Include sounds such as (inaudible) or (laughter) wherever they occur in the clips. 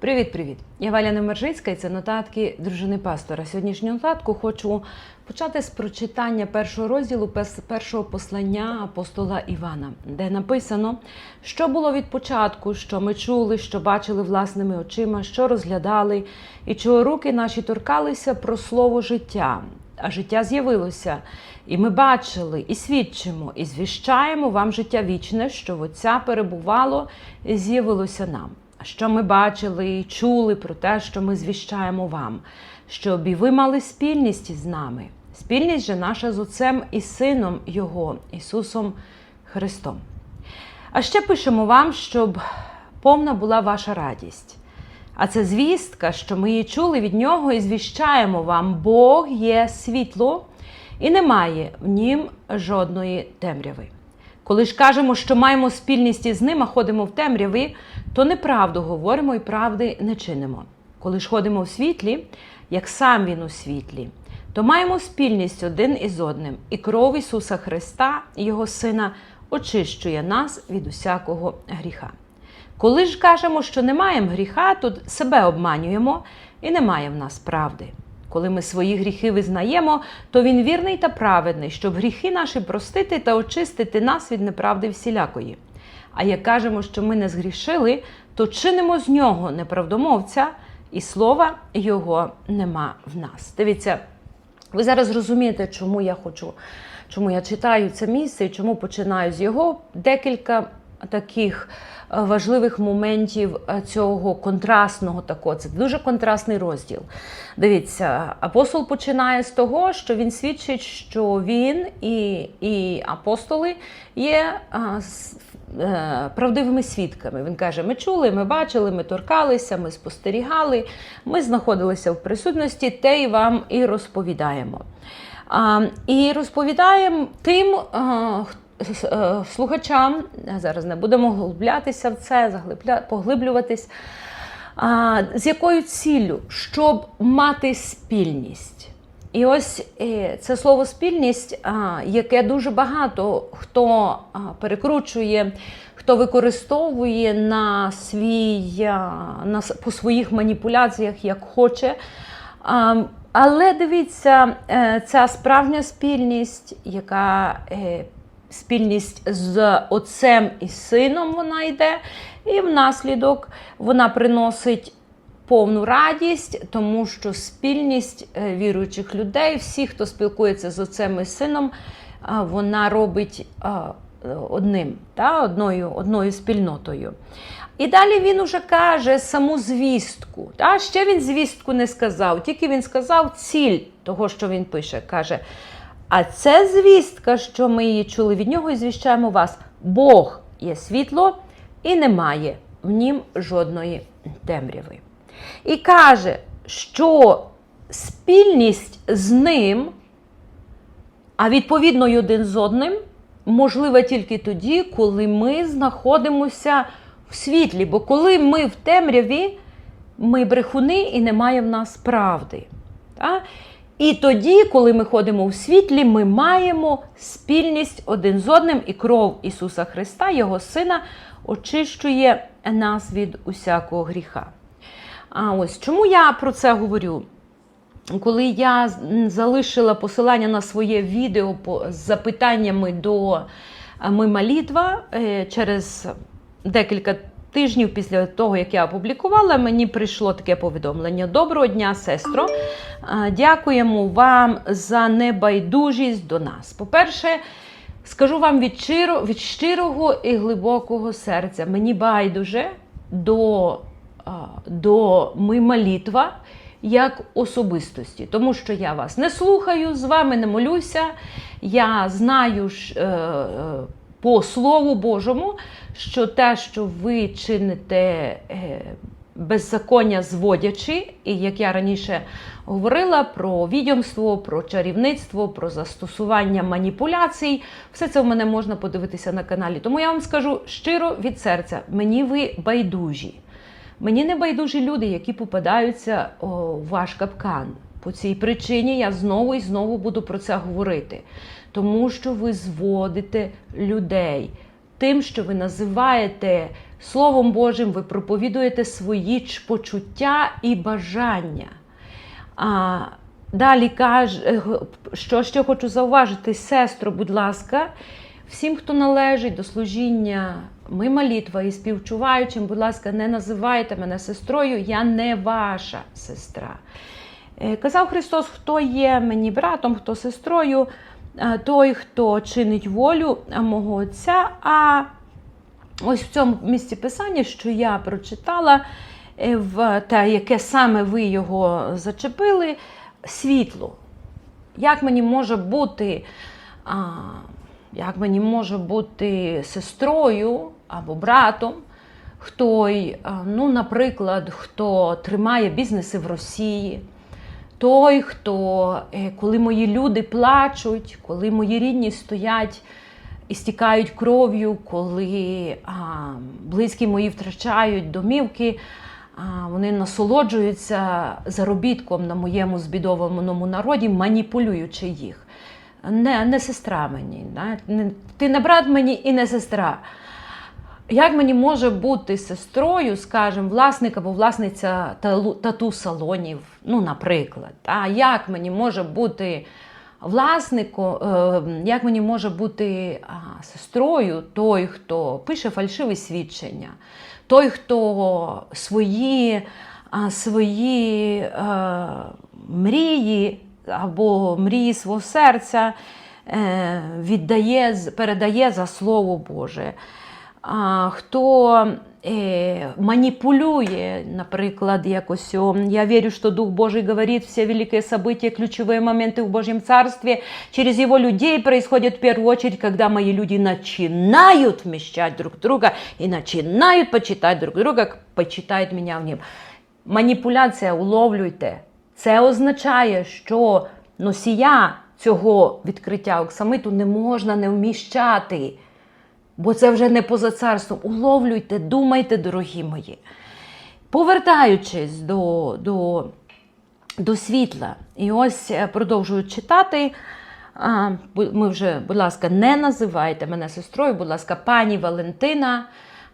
Привіт-привіт! Я Валя Немержицька і це нотатки дружини пастора. Сьогоднішню нотатку хочу почати з прочитання першого розділу першого послання апостола Івана, де написано, що було від початку, що ми чули, що бачили власними очима, що розглядали, і чого руки наші торкалися про слово життя. А життя з'явилося, і ми бачили, і свідчимо, і звіщаємо вам життя вічне, що в Отця перебувало і з'явилося нам. Що ми бачили і чули про те, що ми звіщаємо вам, щоб і ви мали спільність із нами. Спільність же наша з Отцем і Сином Його, Ісусом Христом. А ще пишемо вам, щоб повна була ваша радість. А це звістка, що ми її чули від нього і звіщаємо вам, Бог є світло і немає в нім жодної темряви. Коли ж кажемо, що маємо спільність із ним, а ходимо в темряві, то неправду говоримо і правди не чинимо. Коли ж ходимо в світлі, як сам він у світлі, то маємо спільність один із одним, і кров Ісуса Христа, Його Сина, очищує нас від усякого гріха. Коли ж кажемо, що не маємо гріха, то себе обманюємо і немає в нас правди. Коли ми свої гріхи визнаємо, то він вірний та праведний, щоб гріхи наші простити та очистити нас від неправди всілякої. А як кажемо, що ми не згрішили, то чинимо з нього неправдомовця, і слова його нема в нас. Дивіться, ви зараз розумієте, чому я хочу, чому я читаю це місце і чому починаю з його декілька таких важливих моментів е, цього контрастного такого. Це дуже контрастний розділ. Дивіться, апостол починає з того, що він свідчить, що він і, і апостоли є е, правдивими свідками. Він каже: ми чули, ми бачили, ми торкалися, ми спостерігали, ми знаходилися в присутності, те і вам і розповідаємо. І розповідаємо тим а, х- с- е, слухачам, зараз не будемо глублятися в це, поглиблюватись. А, з якою ціллю? Щоб мати спільність. І ось е, це слово спільність, яке дуже багато хто перекручує, хто використовує на свій, на, по своїх маніпуляціях, як хоче. Але дивіться, е, ця справжня спільність, яка е, спільність з отцем і сином вона йде, і внаслідок вона приносить повну радість, тому що спільність е, віруючих людей, всі, хто спілкується з отцем і сином, вона робить одним, та, одною, одною спільнотою. І далі він уже каже саму звістку. Та? Ще він звістку не сказав, тільки він сказав ціль того, що він пише. Каже, а це звістка, що ми її чули від нього і звіщаємо вас. Бог є світло і немає в нім жодної темряви. І каже, що спільність з ним, а відповідно й один з одним, можлива тільки тоді, коли ми знаходимося в світлі. Бо коли ми в темряві, ми брехуни і немає в нас правди. Та? І тоді, коли ми ходимо в світлі, ми маємо спільність один з одним, і кров Ісуса Христа, Його Сина, очищує нас від усякого гріха. А ось чому я про це говорю? Коли я залишила посилання на своє відео з запитаннями до «Ми молитва» е, через декілька тижнів після того, як я опублікувала, мені прийшло таке повідомлення. Доброго дня, сестро. Дякуємо вам за небайдужість до нас. По-перше, скажу вам від, щиро, від щирого і глибокого серця. Мені байдуже до, до ми молитва як особистості, тому що я вас не слухаю, з вами не молюся. Я знаю е, е, по Слову Божому, що те, що ви чините е, беззаконня зводячи, і як я раніше говорила про відьомство, про чарівництво, про застосування маніпуляцій, все це в мене можна подивитися на каналі. Тому я вам скажу щиро від серця, мені ви байдужі. Мені не байдужі люди, які попадаються в ваш капкан. По цій причині я знову і знову буду про це говорити. Тому що ви зводите людей тим, що ви називаєте Словом Божим, ви проповідуєте свої почуття і бажання. А, далі каже, що ще хочу зауважити, сестро, будь ласка, всім, хто належить до служіння ми молитва і співчуваючим, будь ласка, не називайте мене сестрою, я не ваша сестра. Е, Казав Христос, хто є мені братом, хто сестрою, той, хто чинить волю е, мого Отця. А ось в цьому місці писання, що я прочитала, е, в те, яке саме ви його зачепили, світло. Як мені може бути, а, як мені може бути сестрою або братом, хто, ну, наприклад, хто тримає бізнеси в Росії, той, хто, е, коли мої люди плачуть, коли мої рідні стоять і стікають кров'ю, коли а, близькі мої втрачають домівки, а, вони насолоджуються заробітком на моєму збідованому народі, маніпулюючи їх. Не, не сестра мені. Не- Ти не брат мені і не сестра. Як мені може бути сестрою, скажімо, власник або власниця тату-салонів, ну, наприклад. А як мені може бути власником, е, як мені може бути сестрою той, хто пише фальшиві свідчення, той, хто свої, свої е, мрії або мрії свого серця е, віддає, передає за Слово Боже А, хто е, маніпулює, наприклад, якось о, я вірю, що Дух Божий говорит, все великие события, ключевые моменты в Божьем Царстве через его людей происходят в первую очередь, когда мои люди начинают вмещать друг друга и начинают почитать друг друга, как почитают меня в ним. Маніпуляція, уловлюйте. Це означає, що носія цього відкриття оксамиту не можна не вміщати. Бо це вже не поза царством. Уловлюйте, думайте, дорогі мої. Повертаючись до, до, до світла, і ось е, продовжую читати. А, Ми вже, будь ласка, не називайте мене сестрою, будь ласка, пані Валентина.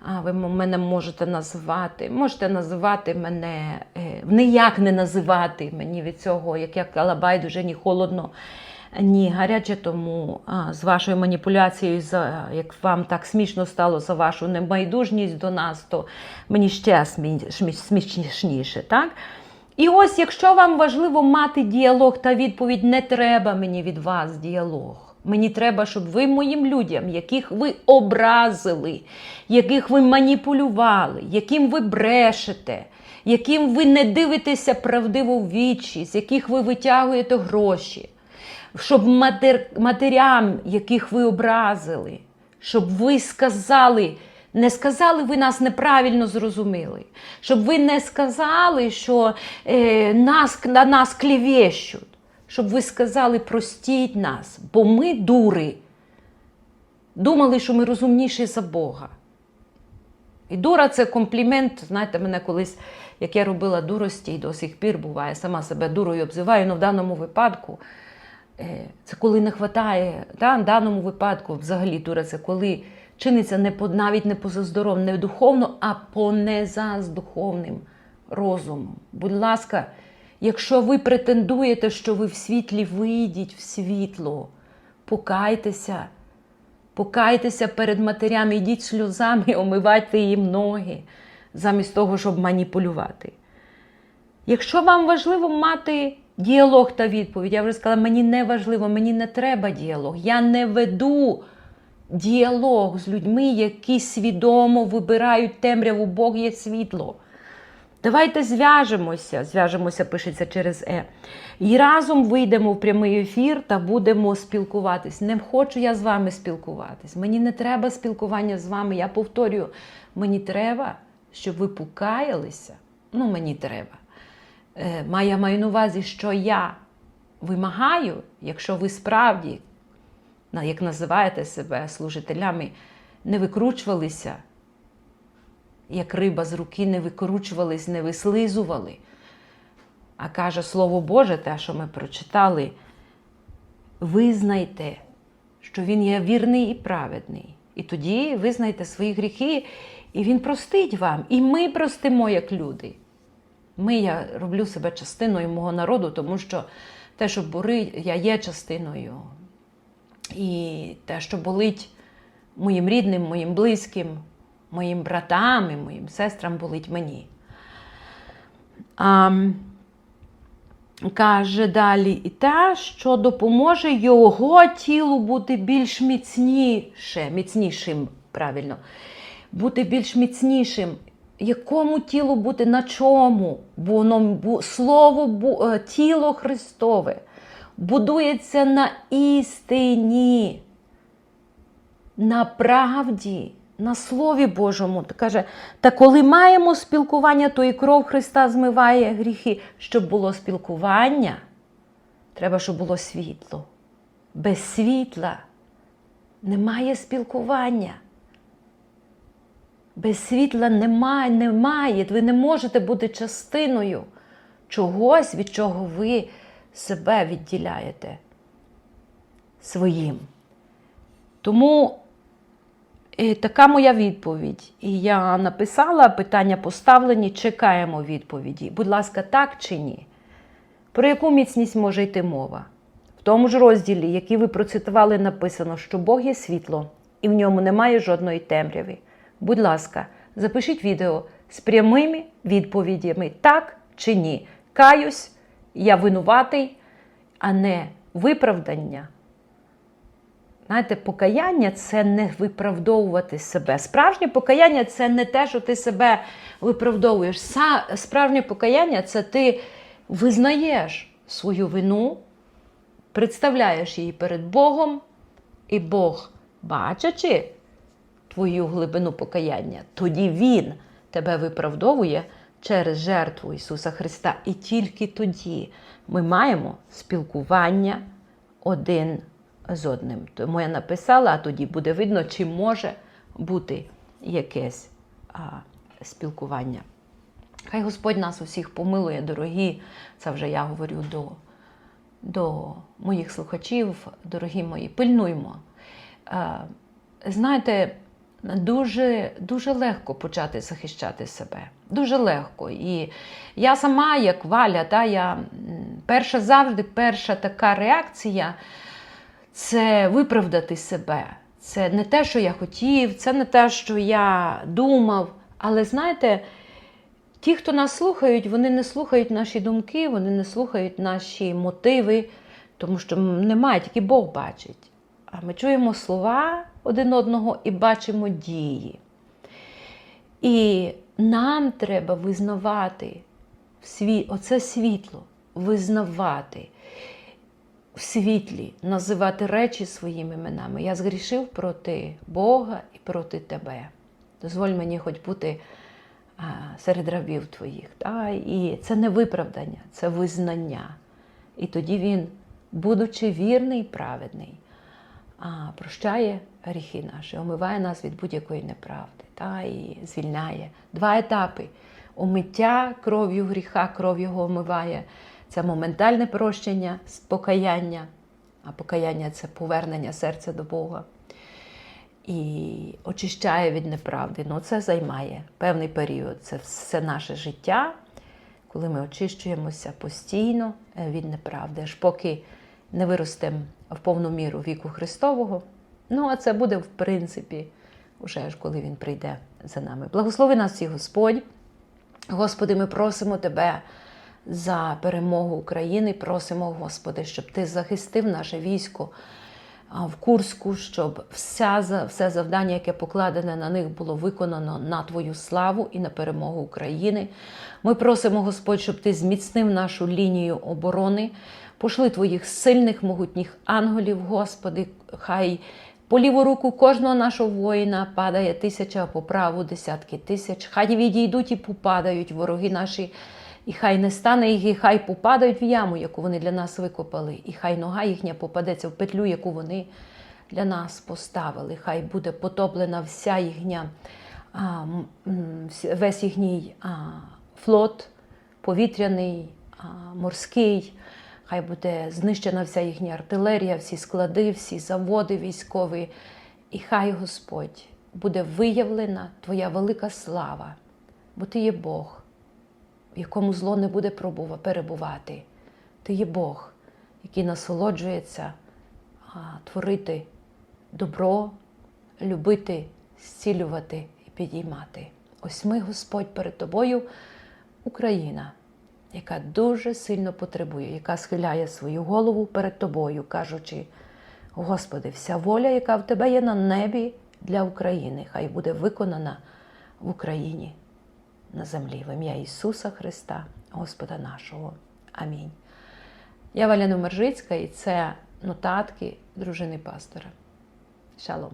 А, ви мене можете називати. Можете називати мене, е, ніяк не називати мені від цього, як я казала, байдуже, ні холодно, ні гаряче, тому а, з вашою маніпуляцією, за, як вам так смішно стало за вашу небайдужність до нас, то мені ще смі- смішніше. так? І ось, якщо вам важливо мати діалог та відповідь, не треба мені від вас діалог. Мені треба, щоб ви моїм людям, яких ви образили, яких ви маніпулювали, яким ви брешете, яким ви не дивитеся правдиво в вічі, з яких ви витягуєте гроші, щоб матер, матерям, яких ви образили, щоб ви сказали, не сказали, ви нас неправильно зрозуміли, щоб ви не сказали, що е, нас, на нас клівещуть, щоб ви сказали, простіть нас, бо ми дури. Думали, що ми розумніші за Бога. І дура це комплімент. Знаєте, мене колись, як я робила дурості, і до сих пір буває, сама себе дурою обзиваю, але в даному випадку це коли не вистачає, да, в даному випадку взагалі дура це коли чиниться не по, навіть не поза здоров'ям, не духовно, а понеза з духовним розумом. Будь ласка, якщо ви претендуєте, що ви в світлі, вийдіть в світло, покайтеся. Покайтеся перед матерями, йдіть сльозами, (laughs) омивайте їм ноги, замість того, щоб маніпулювати. Якщо вам важливо мати діалог та відповідь, я вже сказала, мені не важливо, мені не треба діалог. Я не веду діалог з людьми, які свідомо вибирають темряву, Бог є світло. Давайте зв'яжемося, зв'яжемося, пишеться через Е. І разом вийдемо в прямий ефір та будемо спілкуватись. Не хочу я з вами спілкуватись. Мені не треба спілкування з вами. Я повторюю, мені треба, щоб ви покаялися. Ну, мені треба. Е, ма- Я маю на увазі, що я вимагаю, якщо ви справді, як називаєте себе служителями, не викручувалися як риба з руки не викручувались, не вислизували. А каже Слово Боже, те, що ми прочитали, визнайте, що Він є вірний і праведний, І тоді визнайте свої гріхи, і Він простить вам. І ми простимо як люди. Ми, я роблю себе частиною мого народу, тому що те, що болить, я є частиною. І те, що болить моїм рідним, моїм близьким, моїм братам і моїм сестрам, болить мені. А, каже далі і те, що допоможе його тілу бути більш міцніше, міцнішим, правильно, бути більш міцнішим. Якому тілу бути на чому? Бо воно слово е, тіло Христове будується на істині, на правді, на Слові Божому. Каже, та коли маємо спілкування, то і кров Христа змиває гріхи. Щоб було спілкування, треба, щоб було світло. Без світла немає спілкування. Без світла немає, немає. Ви не можете бути частиною чогось, від чого ви себе відділяєте своїм. Тому е, така моя відповідь. І я написала питання поставлені, чекаємо відповіді. Будь ласка, так чи ні? Про яку міцність може йти мова? В тому ж розділі, який ви процитували, написано, що Бог є світло, і в ньому немає жодної темряви. Будь ласка, запишіть відео з прямими відповідями так чи ні. Каюсь, я винуватий, а не виправдання. Знаєте, покаяння це не виправдовувати себе. Справжнє покаяння це не те, що ти себе виправдовуєш. Справжнє покаяння це ти визнаєш свою вину, представляєш її перед Богом, і Бог, бачачи твою глибину покаяння, тоді Він тебе виправдовує через жертву Ісуса Христа. І тільки тоді ми маємо спілкування один з одним. Тому я написала, а тоді буде видно, чи може бути якесь а, спілкування. Хай Господь нас усіх помилує, дорогі. Це вже я говорю до, до моїх слухачів, дорогі мої, пильнуймо. Е, знаєте, дуже, дуже легко почати захищати себе. Дуже легко. І я сама, як Валя, та, я, перша завжди перша така реакція це виправдати себе. Це не те, що я хотів, це не те, що я думав. Але знаєте, ті, хто нас слухають, вони не слухають наші думки, вони не слухають наші мотиви, тому що немає, тільки Бог бачить. Ми чуємо слова один одного і бачимо дії. І нам треба визнавати в оце світло, визнавати в світлі, називати речі своїми іменами. Я згрішив проти Бога і проти тебе. Дозволь мені хоч бути серед рабів твоїх. Та? І це не виправдання, це визнання. І тоді він, будучи вірний і праведний, прощає гріхи наші, омиває нас від будь-якої неправди та, і звільняє. Два етапи. Омиття кров'ю гріха, кров його омиває. Це моментальне прощення, покаяння, а покаяння це повернення серця до Бога. І очищає від неправди. Ну, це займає певний період. Це все наше життя, коли ми очищуємося постійно е, від неправди, аж поки не виростемо в повну міру віку Христового. Ну, а це буде, в принципі, уже ж коли Він прийде за нами. Благослови нас всіх Господь. Господи, ми просимо Тебе за перемогу України. Просимо, Господи, щоб Ти захистив наше військо в Курську, щоб вся, все завдання, яке покладене на них, було виконано на Твою славу і на перемогу України. Ми просимо, Господь, щоб Ти зміцнив нашу лінію оборони. Пошли Твоїх сильних, могутніх ангелів, Господи, хай по ліву руку кожного нашого воїна падає тисяча, а по праву десятки тисяч. Хай відійдуть і попадають вороги наші, і хай не стане їх, і хай попадають в яму, яку вони для нас викопали, і хай нога їхня попадеться в петлю, яку вони для нас поставили. Хай буде потоплена вся їхня, весь їхній флот, повітряний, морський. Хай буде знищена вся їхня артилерія, всі склади, всі заводи військові. І хай Господь буде виявлена Твоя велика слава, бо Ти є Бог, в якому зло не буде перебувати. Ти є Бог, який насолоджується творити добро, любити, зцілювати і підіймати. Ось ми, Господь, перед тобою, Україна, яка дуже сильно потребує, яка схиляє свою голову перед тобою, кажучи: Господи, вся воля, яка в тебе є на небі для України, хай буде виконана в Україні на землі, в ім'я Ісуса Христа, Господа нашого. Амінь. Я Валя Номержицька і це нотатки дружини пастора. Шалом.